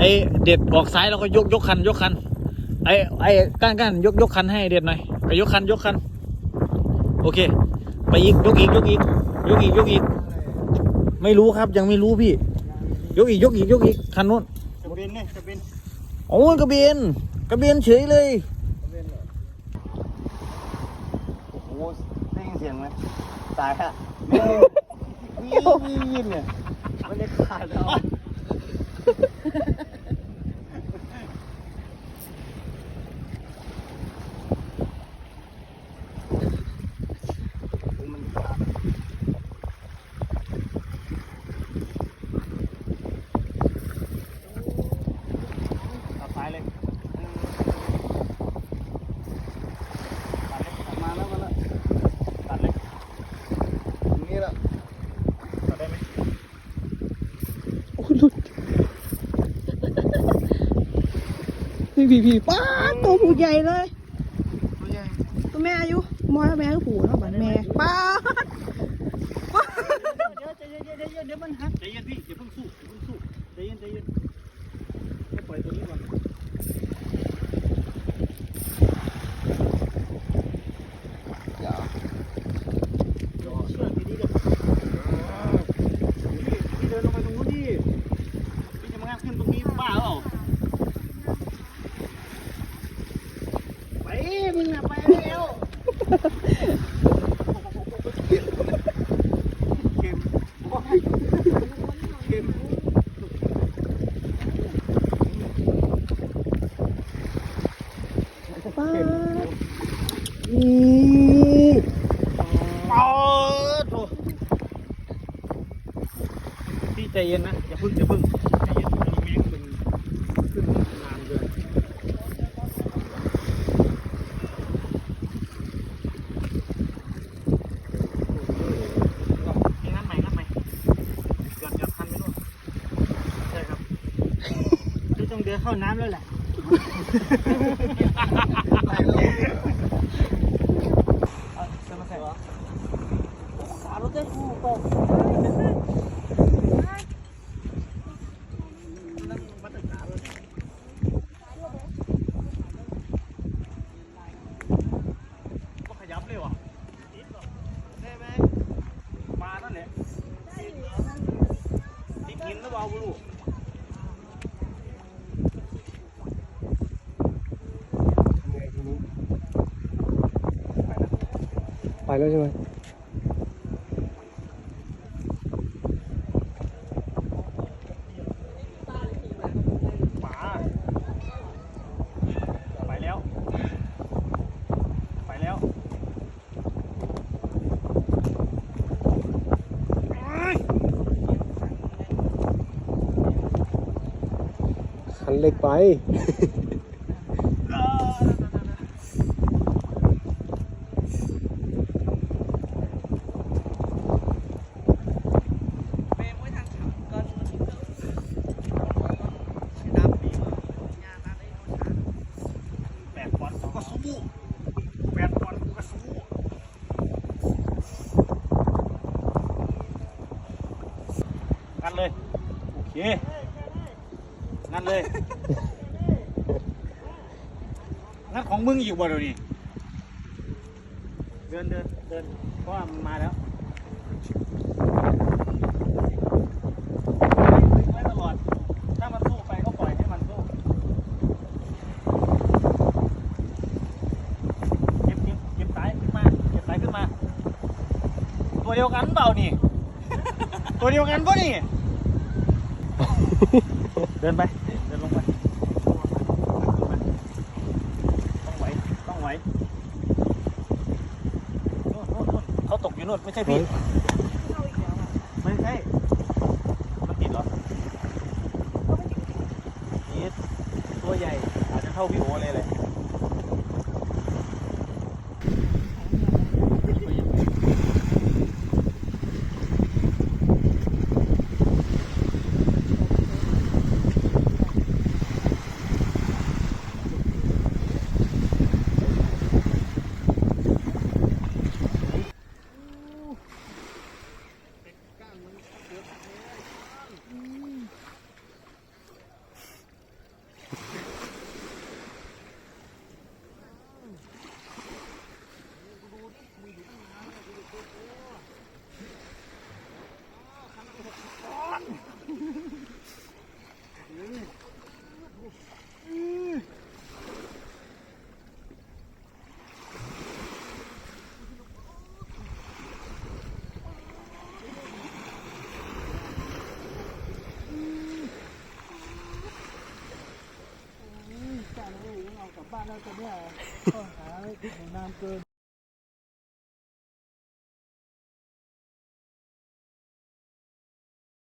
ไอเด็ดออกซ้ายแล้วก็ยกยกคันยกคัน ไอไอก้านก้านยกยกคันให้เด็ดหน่อยไปยกคันยกคัน โอเค ไปอีกยกอีกยกอีกยกอีกยกอีก ไม่รู้ครับยังไม่รู้พี่ ยกอีกยกอีกยกอีกคันนู้นจะบินเนี่ยจะบินโอ้ยกระเบนกระเบนเฉยเลยโอ้โหได้ยินเสียงไหมตายฮะนี่นี่นี่เนี่ยมันได้ขาดแล้วมันขาดเอาซ้ายเลย ตัดเลยตัดมาแล้วมาแล้วตัดเลยตรงนี้แล้วตัดได้ไหม โอ้หลุด พี่พี่พี่ป้าดตัวผูใหญ่เลยตัวใหญ่ตัวแม่อายุมอยแล้วแม่ก็ผูแล้วบัดแม่ป้าดเดี๋ยวใจเย็นใจเย็นใจเย็นเดี๋ยวมันหักใจเย็นพี่อย่าเพิ่งสู้อย่าเพิ่งสู้ใจเย็นใจเย็นให้ปล่อยตัวนี้ก่อนเดี๋ยวเดี๋ยวเชือกดีๆเดี๋ยวพี่พี่เดินลงไปตรงนู้นดิพี่จะมางัดขึ้นตรงนี้บ้าเปล่าไป มึงน่ะไปเร็วป้าดนี่อ๋อโถพี่ใจเย็นนะ อย่าพึ่งอย่าพึ่งใจเย็นอันนี้แม่งเป็นขึ้นนานเกินงัดใหม่งัดใหม่หย่อนหย่อนคันไปนู่นใช่ครับพี่ต้อง เดินเข้าน้ำแล้วแหละเอาเสื้อมาใส่วะขารถได้คู่ตกมาตึกขาเลยก็ขยับเลยวะได้ไหมมานั่นแหละติดหินหรือเปล่าบุรุษ ไป แล้วใช่ไหมหมาไปแล้วไปแล้วเอ้ยคันเล็กไป แปดบอลกูก็สู้แปดบอลกูก็สู้งันเลย โอเคงันเลยงันของมึงอยู่บ่เดี๋ยวนี้เดินเดินเดินเพราะว่ามันมาแล้วตลอด ถ้ามันสู้ไปก็ปล่อยให้มันสู้ เก็บเก็บเก็บสายขึ้นมา เก็บสายขึ้นมา ตัวเดียวกันเปล่านี่ ตัวเดียวกันปะนี่ เดินไป เดินลงไป ต้องไหว ต้องไหวนู่นนู่นนู่นเขาตกอยู่นู่นไม่ใช่พี่ ไม่ใช่ มันติดเหรอติดตัวใหญ่อาจจะเท่าพี่โอเลยแหละ แล้วตอนเนี้ยข้อหาหนานเกิน